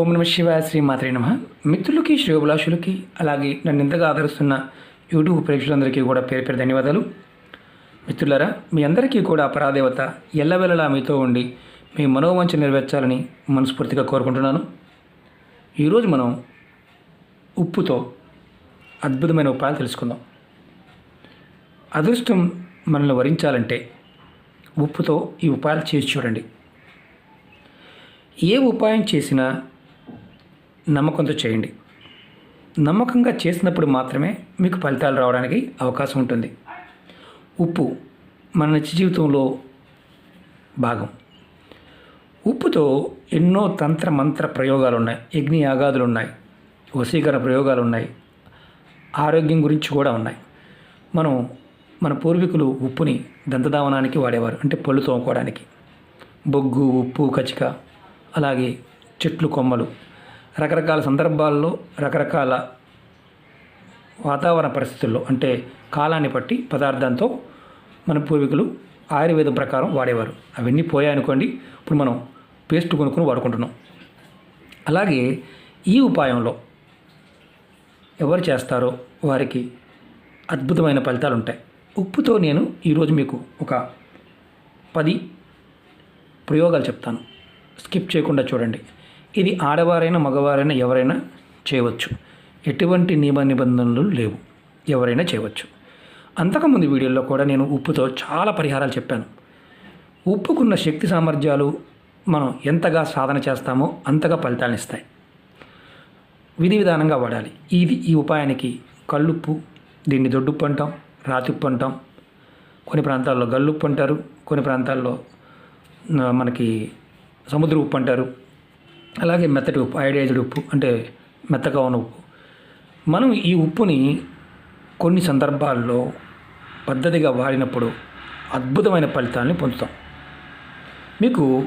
ఓం నమ శివ శ్రీ మాత్రే నమ. మిత్రులకి శ్రేయోభిలాషులకి అలాగే నన్ను ఇంతగా ఆదరిస్తున్న యూట్యూబ్ ప్రేక్షకులందరికీ కూడా పేరు పేరు ధన్యవాదాలు. మిత్రులారా మీ అందరికీ కూడా పరాదేవత ఎల్లవెల్లలా మీతో ఉండి మీ మనోవంచ నెరవేర్చాలని మనస్ఫూర్తిగా కోరుకుంటున్నాను. ఈరోజు మనం ఉప్పుతో అద్భుతమైన ఉపాయాలు తెలుసుకుందాం. అదృష్టం మనల్ని వరించాలంటే ఉప్పుతో ఈ ఉపాయాలు చేసి చూడండి. ఏ ఉపాయం చేసినా నమ్మకంతో చేయండి. నమ్మకంగా చేసినప్పుడు మాత్రమే మీకు ఫలితాలు రావడానికి అవకాశం ఉంటుంది. ఉప్పు మన నిత్య జీవితంలో భాగం. ఉప్పుతో ఎన్నో తంత్ర మంత్ర ప్రయోగాలు ఉన్నాయి యజ్ఞ యాగాదులు ఉన్నాయి వశీకరణ ప్రయోగాలు ఉన్నాయి ఆరోగ్యం గురించి కూడా ఉన్నాయి. మనం మన పూర్వీకులు ఉప్పుని దంతదావనానికి వాడేవారు. అంటే పళ్ళు తోముకోవడానికి. బొగ్గు ఉప్పు కచిక అలాగే చెట్లు కొమ్మలు. రకరకాల సందర్భాల్లో రకరకాల వాతావరణ పరిస్థితుల్లో అంటే కాలాన్ని బట్టి పదార్థంతో మన పూర్వీకులు ఆయుర్వేదం ప్రకారం వాడేవారు. అవన్నీ పోయాయనుకోండి ఇప్పుడు మనం పేస్ట్ కొనుక్కొని వాడుకుంటున్నాం. అలాగే ఈ ఉపాయంలో ఎవరు చేస్తారో వారికి అద్భుతమైన ఫలితాలు ఉంటాయి ఉప్పుతో నేను ఈరోజు మీకు ఒక పది ప్రయోగాలు చెప్తాను. స్కిప్ చేయకుండా చూడండి. ఇది ఆడవారైనా మగవారైనా ఎవరైనా చేయవచ్చు. ఎటువంటి నియమ నిబంధనలు లేవు. ఎవరైనా చేయవచ్చు. అంతకుముందు వీడియోలో కూడా నేను ఉప్పుతో చాలా పరిహారాలు చెప్పాను. ఉప్పుకున్న శక్తి సామర్థ్యాలు మనం ఎంతగా సాధన చేస్తామో అంతగా ఫలితాలను ఇస్తాయి. విధి విధానంగా వాడాలి. ఇది ఈ ఉపాయానికి కళ్ళుప్పు దీన్ని దొడ్డుప్పు అంటాం రాతిప్పు అంటాం. కొన్ని ప్రాంతాల్లో గల్లుప్పు అంటారు కొన్ని ప్రాంతాల్లో మనకి సముద్ర ఉప్పు అంటారు. అలాగే మెత్తటి ఉప్పు ఐడైజ్డ్ ఉప్పు అంటే మెత్తగా ఉన్న ఉప్పు. మనం ఈ ఉప్పుని కొన్ని సందర్భాల్లో పద్ధతిగా వాడినప్పుడు అద్భుతమైన ఫలితాన్ని పొందుతాం. మీకు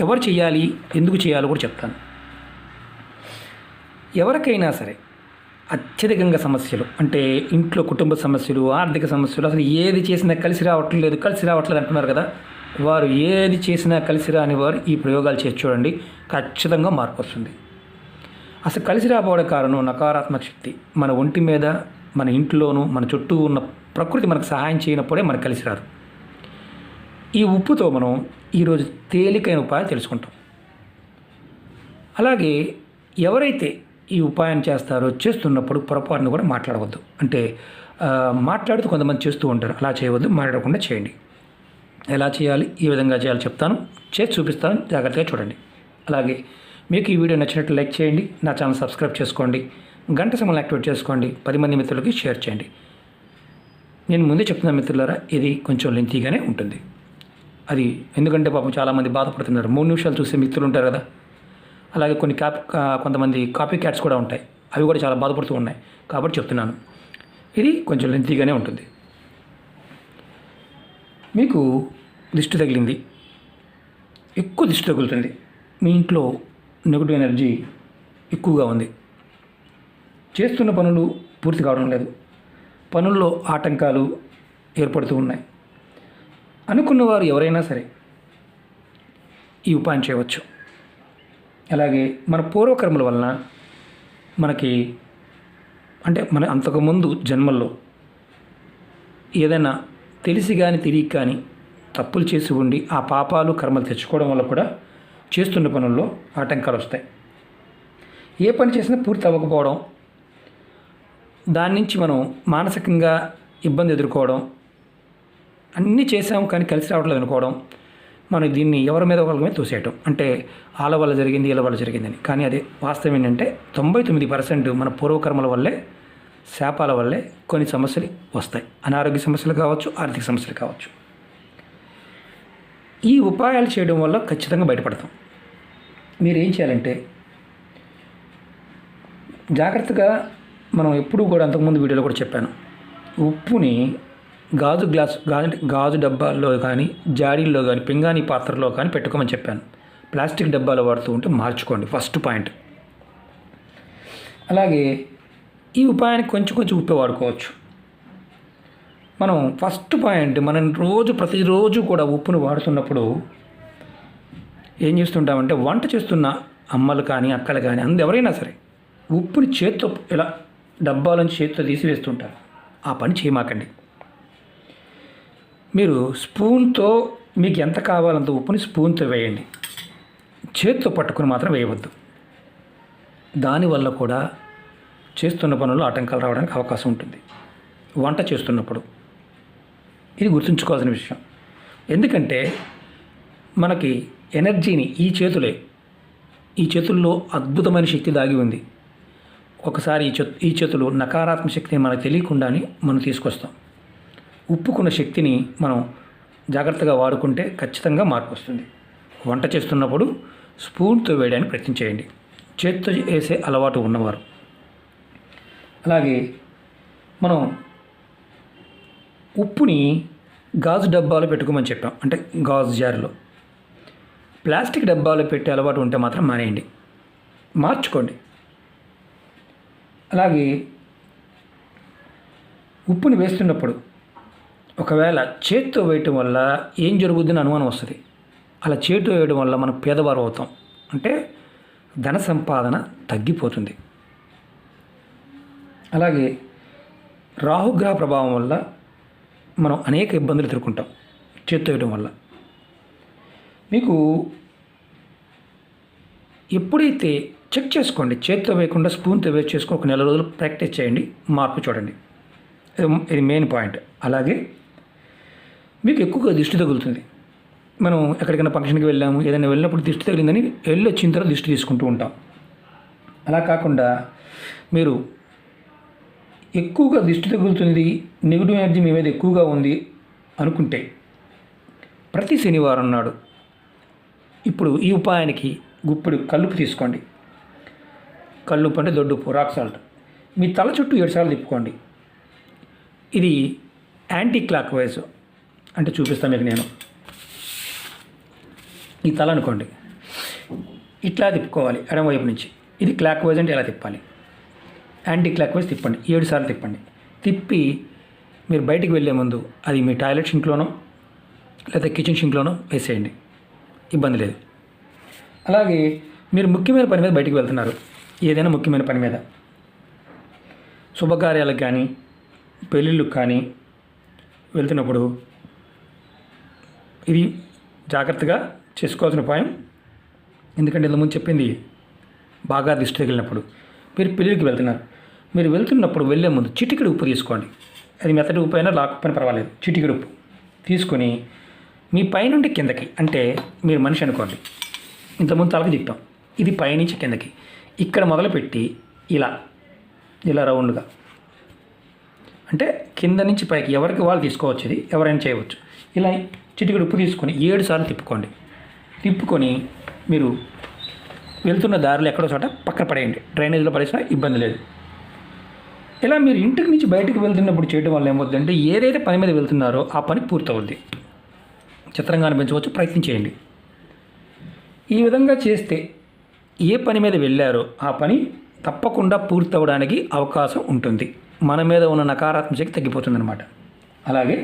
ఎవరు చేయాలి ఎందుకు చేయాలో కూడా చెప్తాను. ఎవరికైనా సరే అత్యధికంగా సమస్యలు అంటే ఇంట్లో కుటుంబ సమస్యలు ఆర్థిక సమస్యలు అసలు ఏది చేసినా కలిసి రావట్లేదు కలిసి రావట్లేదు అంటున్నారు కదా వారు ఏది చేసినా కలిసి రాని వారు ఈ ప్రయోగాలు చేసి చూడండి. ఖచ్చితంగా మార్పు వస్తుంది. అసలు కలిసి రాబోవడం కారణం నకారాత్మక శక్తి. మన ఒంటి మీద మన ఇంట్లోనూ మన చుట్టూ ఉన్న ప్రకృతి మనకు సహాయం చేయనప్పుడే మనకు కలిసి రాదు. ఈ ఉప్పుతో మనం ఈరోజు తేలికైన ఉపాయాలు తెలుసుకుంటాం. అలాగే ఎవరైతే ఈ ఉపాయం చేస్తారో చేస్తున్నప్పుడు పొరపాటును కూడా మాట్లాడవద్దు. అంటే మాట్లాడుతూ కొంతమంది చేస్తూ ఉంటారు. అలా చేయవద్దు మాట్లాడకుండా చేయండి. ఎలా చేయాలి ఈ విధంగా చేయాలి చెప్తాను. చేసి చూపిస్తాను జాగ్రత్తగా చూడండి. అలాగే మీకు ఈ వీడియో నచ్చినట్లు లైక్ చేయండి నా ఛానల్ సబ్స్క్రైబ్ చేసుకోండి గంట సమయం యాక్టివేట్ చేసుకోండి పది మంది మిత్రులకి షేర్ చేయండి. నేను ముందే చెప్తున్న మిత్రులారా ఇది కొంచెం లెంతీగానే ఉంటుంది. అది ఎందుకంటే పాపం చాలామంది బాధపడుతున్నారు. మూడు నిమిషాలు చూసే మిత్రులు ఉంటారు కదా. అలాగే కొన్ని క్యాప్ కొంతమంది కాపీ క్యాట్స్ కూడా ఉంటాయి. అవి కూడా చాలా బాధపడుతూ ఉన్నాయి. కాబట్టి చెప్తున్నాను. ఇది కొంచెం లెంతీగానే ఉంటుంది. మీకు దిష్టి తగిలింది. ఎక్కువ దిష్టి తగులుతుంది. మీ ఇంట్లో నెగిటివ్ ఎనర్జీ ఎక్కువగా ఉంది. చేస్తున్న పనులు పూర్తి కావడం లేదు. పనుల్లో ఆటంకాలు ఏర్పడుతూ ఉన్నాయి. అనుకున్న వారు ఎవరైనా సరే ఈ ఉపాయం చేయవచ్చు. అలాగే మన పూర్వకర్మల వలన మనకి అంటే మన అంతకుముందు జన్మల్లో ఏదైనా తెలిసి కానీ తెలియక కానీ తప్పులు చేసి ఉండి ఆ పాపాలు కర్మలు తెచ్చుకోవడం వల్ల కూడా చేస్తున్న పనుల్లో ఆటంకాలు వస్తాయి. ఏ పని చేసినా పూర్తి అవ్వకపోవడం దాని నుంచి మనం మానసికంగా ఇబ్బంది ఎదుర్కోవడం అన్నీ చేసాం కానీ కలిసి రావట్లేదు అనుకోవడం మనం దీన్ని ఎవరి మీద ఒకరి మీద తోసేయటం. అంటే వాళ్ళ వల్ల జరిగింది వీళ్ళ వల్ల జరిగిందని. కానీ అది వాస్తవం ఏంటంటే తొంభై తొమ్మిది పర్సెంట్ మన పూర్వకర్మల వల్లే శాపాల వల్లే కొన్ని సమస్యలు వస్తాయి. అనారోగ్య సమస్యలు కావచ్చు ఆర్థిక సమస్యలు కావచ్చు. ఈ ఉపాయాలు చేయడం వల్ల ఖచ్చితంగా బయటపడతాం. మీరు ఏం చేయాలంటే జాగ్రత్తగా మనం ఎప్పుడూ కూడా అంతకుముందు వీడియోలో కూడా చెప్పాను. ఉప్పుని గాజు గ్లాస్ గాజు గాజు డబ్బాల్లో కానీ జాడీల్లో కానీ పింగాణి పాత్రలో కానీ పెట్టుకోమని చెప్పాను. ప్లాస్టిక్ డబ్బాలు వాడుతూ ఉంటే మార్చుకోండి. First point. అలాగే ఈ ఉపాయానికి కొంచెం కొంచెం ఉప్పు వాడుకోవచ్చు. మనం ఫస్ట్ పాయింట్ మనం రోజు ప్రతిరోజు కూడా ఉప్పును వాడుతున్నప్పుడు ఏం చేస్తుంటామంటే వంట చేస్తున్న అమ్మలు కానీ అక్కలు కానీ అందు ఎవరైనా సరే ఉప్పుని చేత్తో ఇలా డబ్బాలోంచి చేత్తో తీసి వేస్తుంటారు ఆ పని చేయమాకండి. మీరు స్పూన్తో మీకు ఎంత కావాలంత ఉప్పుని స్పూన్తో వేయండి. చేత్తో పట్టుకుని మాత్రం వేయవద్దు. దానివల్ల కూడా చేస్తున్న పనుల్లో ఆటంకాలు రావడానికి అవకాశం ఉంటుంది. వంట చేస్తున్నప్పుడు ఇది గుర్తుంచుకోవాల్సిన విషయం. ఎందుకంటే మనకి ఎనర్జీని ఈ చేతులే ఈ చేతుల్లో అద్భుతమైన శక్తి దాగి ఉంది. ఒకసారి ఈ చేతు ఈ చేతులు నకారాత్మక శక్తిని మనకు తెలియకుండానే మనం తీసుకొస్తాం. ఉప్పుకున్న శక్తిని మనం జాగ్రత్తగా వాడుకుంటే ఖచ్చితంగా మార్పు వస్తుంది. వంట చేస్తున్నప్పుడు స్పూన్తో వేయడానికి ప్రయత్నం చేయండి. చేత్తో వేసే అలవాటు ఉన్నవారు. అలాగే మనం ఉప్పుని గాజు డబ్బాలో పెట్టుకోమని చెప్పాం. అంటే గాజు జారులో. ప్లాస్టిక్ డబ్బాలో పెట్టే అలవాటు ఉంటే మాత్రం మానేయండి. మార్చుకోండి. అలాగే ఉప్పుని వేస్తున్నప్పుడు ఒకవేళ చేత్తో వేయటం వల్ల ఏం జరుగుతుందని అనుమానం వస్తుంది. అలా చేతితో వేయడం వల్ల మనం పేదవారు అవుతాం అంటే ధన సంపాదన తగ్గిపోతుంది. అలాగే రాహుగ్రహ ప్రభావం వల్ల మనం అనేక ఇబ్బందులు ఎదుర్కొంటాం చేత్తో వేయడం వల్ల. మీకు ఎప్పుడైతే చెక్ చేసుకోండి చేత్తో వేయకుండా స్పూన్తో వేస్ట్ చేసుకుని ఒక నెల రోజులు ప్రాక్టీస్ చేయండి మార్పు చూడండి. ఇది- మెయిన్ పాయింట్. అలాగే మీకు ఎక్కువగా దిష్టి తగులుతుంది. మనం ఎక్కడికైనా ఫంక్షన్కి వెళ్ళాము ఏదైనా వెళ్ళినప్పుడు దిష్టి తగిలిందని వెళ్ళి వచ్చిన తర్వాత దిష్టి తీసుకుంటూ ఉంటాం. అలా కాకుండా మీరు ఎక్కువగా దిష్టి తగులుతుంది నెగిటివ్ ఎనర్జీ మీ మీద ఎక్కువగా ఉంది అనుకుంటే ప్రతి శనివారం నాడు ఇప్పుడు ఈ ఉపాయానికి గుప్పుడు కల్లుపు తీసుకోండి. కల్లుపు అంటే దొడ్డుపు రాక్ సాల్ట్. మీ తల చుట్టూ ఏడుసార్లు తిప్పుకోండి. ఇది యాంటీ క్లాక్ వైజ్ అంటే చూపిస్తాను మీకు నేను. ఈ తల అనుకోండి. ఇట్లా తిప్పుకోవాలి ఎడమవైపు నుంచి. ఇది క్లాక్ వైజ్ అంటే ఎలా తిప్పాలి? యాంటీ క్లాక్ వైజ్ తిప్పండి. ఏడు సార్లు తిప్పండి. తిప్పి మీరు బయటికి వెళ్ళే ముందు అది మీ టాయిలెట్ షింక్లోనో లేదా కిచెన్ షింక్లోనో వేసేయండి. ఇబ్బంది లేదు. అలాగే మీరు ముఖ్యమైన పని మీద బయటికి వెళ్తున్నారు. ఏదైనా ముఖ్యమైన పని మీద. శుభకార్యాలకు కానీ పెళ్ళిళ్ళకు కానీ వెళ్తున్నప్పుడు ఇది జాగ్రత్తగా చేసుకోవాల్సిన ఉపాయం. ఎందుకంటే ఇంతకుముందు చెప్పింది బాగా దిష్టి తగిలినప్పుడు. మీరు పెళ్ళిళ్ళకి వెళ్తున్నారు. మీరు వెళ్తున్నప్పుడు వెళ్ళే ముందు చిటికెడు ఉప్పు తీసుకోండి. అది మెత్తటి ఉప్పు అయినా లాకపోయినా పర్వాలేదు. చిటికెడు ఉప్పు తీసుకొని మీ పైనుండి కిందకి అంటే మీరు మనిషి అనుకోండి. ఇంతకుముందు తలకి తిప్పాం. ఇది పైనుంచి కిందకి. ఇక్కడ మొదలుపెట్టి ఇలా ఇలా రౌండ్గా. అంటే కింద నుంచి పైకి ఎవరికి వాళ్ళు తీసుకోవచ్చు ఇది? ఎవరైనా చేయవచ్చు. ఇలా చిటికెడు ఉప్పు తీసుకొని ఏడు సార్లు తిప్పుకోండి. తిప్పుకొని మీరు వెళ్తున్న దారిలో ఎక్కడో చోట పక్కన పడేయండి. డ్రైనేజీలో పడేసినా ఇబ్బంది లేదు. ఇలా మీరు ఇంటికి నుంచి బయటకు వెళ్తున్నప్పుడు చేయడం వల్ల ఏమవుతుందంటే ఏదైతే పని మీద వెళ్తున్నారో ఆ పని పూర్తవుద్ది. చిత్రంగా అనిపించవచ్చు ప్రయత్నం చేయండి. ఈ విధంగా చేస్తే ఏ పని మీద వెళ్ళారో ఆ పని తప్పకుండా పూర్తవడానికి అవకాశం ఉంటుంది. మన మీద ఉన్న నకారాత్మక శక్తి తగ్గిపోతుందన్నమాట. అలాగే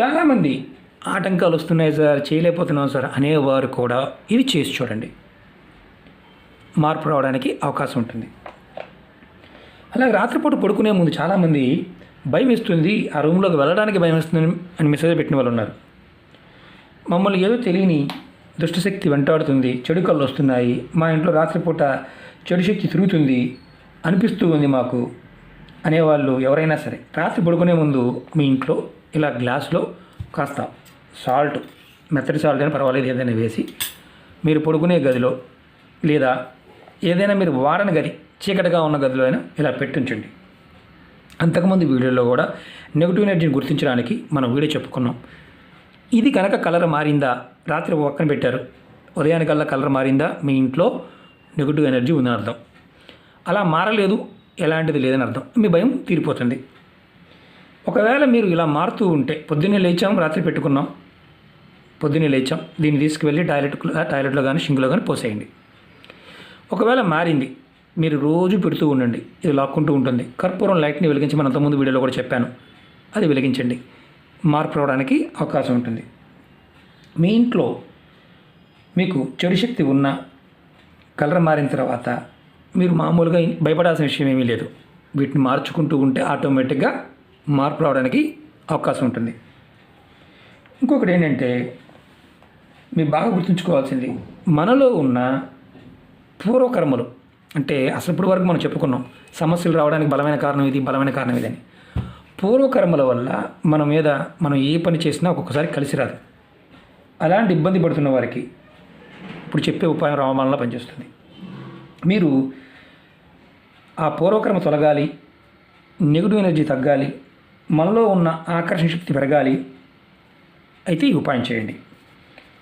చాలామంది ఆటంకాలు వస్తున్నాయి సార్ చేయలేకపోతున్నాం సార్ అనేవారు కూడా ఇది చేసి చూడండి. మార్పు రావడానికి అవకాశం ఉంటుంది. అలాగే రాత్రిపూట పడుకునే ముందు చాలామంది భయం వేస్తుంది ఆ రూమ్లోకి వెళ్ళడానికి భయం వేస్తుంది అని మెసేజ్ పెట్టిన వాళ్ళు ఉన్నారు. మమ్మల్ని ఏదో తెలియని దుష్టశక్తి వెంటాడుతుంది చెడు కళ్ళు వస్తున్నాయి మా ఇంట్లో రాత్రిపూట చెడు శక్తి తిరుగుతుంది అనిపిస్తూ ఉంది మాకు అనేవాళ్ళు ఎవరైనా సరే. రాత్రి పడుకునే ముందు మీ ఇంట్లో ఇలా గ్లాస్లో కాస్త సాల్ట్ మెత్తటి సాల్ట్ అయినా పర్వాలేదు ఏదైనా వేసి మీరు పడుకునే గదిలో లేదా ఏదైనా మీరు వాడని గది చీకటిగా ఉన్న గదిలో అయినా ఇలా పెట్టించండి. అంతకుముందు వీడియోలో కూడా నెగిటివ్ ఎనర్జీని గుర్తించడానికి మనం వీడియో చెప్పుకున్నాం. ఇది కనుక కలర్ మారిందా? రాత్రి పక్కన పెట్టారు. ఉదయానికల్లా కలర్ మారిందా? మీ ఇంట్లో నెగిటివ్ ఎనర్జీ ఉందని అర్థం. అలా మారలేదు. ఎలాంటిది లేదని అర్థం. మీ భయం తీరిపోతుంది. ఒకవేళ మీరు ఇలా మారుతూ ఉంటే పొద్దున్నే లేచాం రాత్రి పెట్టుకున్నాం. పొద్దున్నే లేచాం. దీన్ని తీసుకువెళ్ళి టాయిలెట్ టాయిలెట్లో కానీ షింక్లో కానీ పోసేయండి. ఒకవేళ మారింది మీరు రోజు పెడుతూ ఉండండి. ఇది లాక్కుంటూ ఉంటుంది. కర్పూరం లైట్ని వెలిగించి మనం అంతకుముందు వీడియోలో కూడా చెప్పాను. అది వెలిగించండి. మార్పు రావడానికి అవకాశం ఉంటుంది. మీ ఇంట్లో మీకు చెడు శక్తి ఉన్న కలర్ మారిన తర్వాత మీరు మామూలుగా భయపడాల్సిన విషయం ఏమీ లేదు. వీటిని మార్చుకుంటూ ఉంటే ఆటోమేటిక్గా మార్పు రావడానికి అవకాశం ఉంటుంది. ఇంకొకటి ఏంటంటే మీరు బాగా గుర్తుంచుకోవాల్సింది మనలో ఉన్న పూర్వకర్మలు అంటే అసలు ఇప్పటి వరకు మనం చెప్పుకున్నాం సమస్యలు రావడానికి బలమైన కారణం ఇది బలమైన కారణం ఇది అని. పూర్వకర్మల వల్ల మన మీద మనం ఏ పని చేసినా ఒక్కొక్కసారి కలిసి రాదు. అలాంటి ఇబ్బంది పడుతున్న వారికి ఇప్పుడు చెప్పే ఉపాయం రావడం పనిచేస్తుంది. మీరు ఆ పూర్వకర్మ తొలగాలి నెగిటివ్ ఎనర్జీ తగ్గాలి మనలో ఉన్న ఆకర్షణ శక్తి పెరగాలి అయితే ఈ ఉపాయం చేయండి.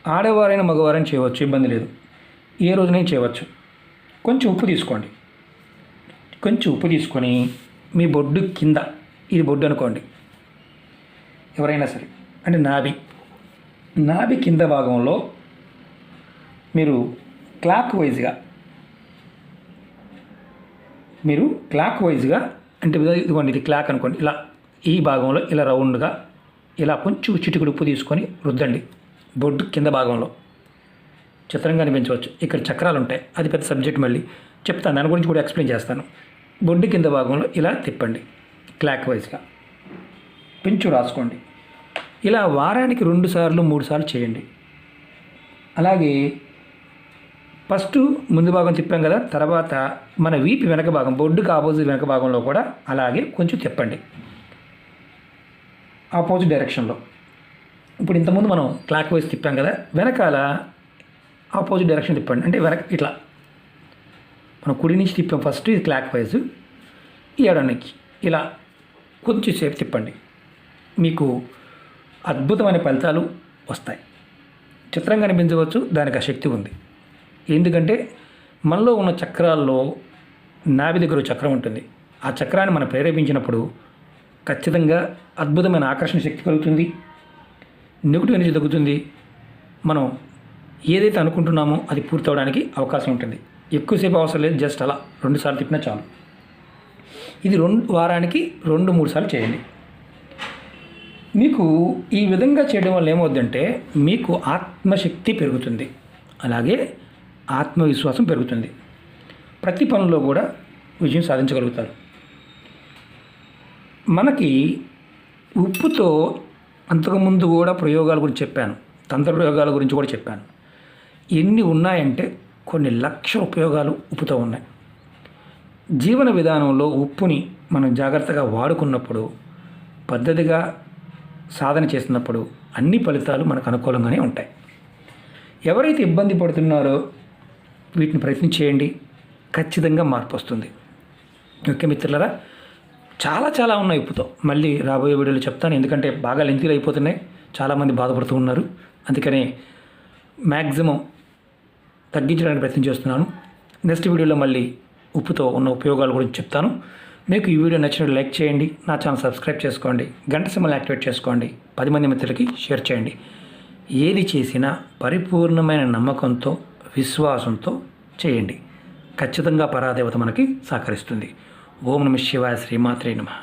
ఆడవారైన మగవారైనా చేయవచ్చు ఇబ్బంది లేదు. ఏ రోజునైనా చేయవచ్చు. కొంచెం ఉప్పు తీసుకోండి. కొంచెం ఉప్పు తీసుకొని మీ బొడ్డు కింద ఇది బొడ్డు అనుకోండి. ఎవరైనా సరే అంటే నాభి. నాభి కింద భాగంలో మీరు క్లాక్ వైజ్గా మీరు క్లాక్ వైజ్గా అంటే ఇదిగోండి ఇది క్లాక్ అనుకోండి ఇలా ఈ భాగంలో ఇలా రౌండ్గా ఇలా కొంచెం చిటికుడు ఉప్పు తీసుకొని రుద్దండి. బొడ్డు కింద భాగంలో. చిత్రంగా అనిపించవచ్చు. ఇక్కడ చక్రాలు ఉంటాయి అది పెద్ద సబ్జెక్ట్ మళ్ళీ. చెప్తాను. దాని గురించి కూడా ఎక్స్ప్లెయిన్ చేస్తాను. బొడ్డు కింద భాగంలో ఇలా తిప్పండి. క్లాక్ వైజ్గా పెంచు రాసుకోండి. ఇలా వారానికి రెండు సార్లు మూడు సార్లు చేయండి. అలాగే ఫస్ట్ ముందు భాగం తిప్పాం కదా తర్వాత మన వీపి వెనక భాగం బొడ్డుకి ఆపోజిట్ వెనక భాగంలో కూడా అలాగే కొంచెం తిప్పండి. ఆపోజిట్ డైరెక్షన్లో. ఇప్పుడు ఇంతకుముందు మనం క్లాక్ వైజ్ తిప్పాం కదా వెనకాల ఆపోజిట్ డైరెక్షన్ తిప్పండి. అంటే వెనక ఇట్లా. మనం కుడి నుంచి తిప్పాం ఫస్ట్ ఇది క్లాక్ వైజ్. ఈ ఎడనికి ఇలా కొంచెం సేపు తిప్పండి. మీకు అద్భుతమైన ఫలితాలు వస్తాయి. చిత్రం కనిపించవచ్చు దానికి ఆ శక్తి ఉంది. ఎందుకంటే మనలో ఉన్న చక్రాల్లో నాభి దగ్గర చక్రం ఉంటుంది. ఆ చక్రాన్ని మనం ప్రేరేపించినప్పుడు ఖచ్చితంగా అద్భుతమైన ఆకర్షణ శక్తి కలుగుతుంది. నెగిటివ్ ఎనర్జీ తగ్గుతుంది. మనం ఏదైతే అనుకుంటున్నామో అది పూర్తవడానికి అవకాశం ఉంటుంది. ఎక్కువసేపు అవసరం లేదు జస్ట్ అలా రెండు సార్లు తిప్పినా చాలు. ఇది రెండు వారానికి రెండు మూడు సార్లు చేయండి. మీకు ఈ విధంగా చేయడం వల్ల ఏమవుద్దంటే మీకు ఆత్మశక్తి పెరుగుతుంది. అలాగే ఆత్మవిశ్వాసం పెరుగుతుంది. ప్రతి పనిలో కూడా విజయం సాధించగలుగుతారు. మనకి ఉప్పుతో అంతకుముందు కూడా ప్రయోగాల గురించి చెప్పాను. తంత్ర ప్రయోగాల గురించి కూడా చెప్పాను. ఎన్ని ఉన్నాయంటే కొన్ని లక్ష ఉపయోగాలు ఉప్పుతో ఉన్నాయి. జీవన విధానంలో ఉప్పుని మనం జాగ్రత్తగా వాడుకున్నప్పుడు పద్ధతిగా సాధన చేసినప్పుడు అన్ని ఫలితాలు మనకు అనుకూలంగానే ఉంటాయి. ఎవరైతే ఇబ్బంది పడుతున్నారో వీటిని ప్రయత్నం చేయండి. ఖచ్చితంగా మార్పు వస్తుంది. ఓకే మిత్రులరా చాలా చాలా ఉన్నాయి ఉప్పుతో. మళ్ళీ రాబోయే వీడియోలో చెప్తాను. ఎందుకంటే బాగా లెంతీలు అయిపోతున్నాయి. చాలామంది బాధపడుతూ ఉన్నారు. అందుకనే మ్యాక్సిమం తగ్గించడానికి ప్రయత్నం చేస్తున్నాను. నెక్స్ట్ వీడియోలో మళ్ళీ ఉప్పుతో ఉన్న ఉపయోగాల గురించి చెప్తాను. మీకు ఈ వీడియో నచ్చినట్టు లైక్ చేయండి. నా ఛానల్ సబ్స్క్రైబ్ చేసుకోండి. గంట సింబల్ యాక్టివేట్ చేసుకోండి. పది మంది మిత్రులకి షేర్ చేయండి. ఏది చేసినా పరిపూర్ణమైన నమ్మకంతో విశ్వాసంతో చేయండి. ఖచ్చితంగా పరాదేవత మనకి సహకరిస్తుంది. ఓం నమ శివాయ శ్రీమాత్రే నమః.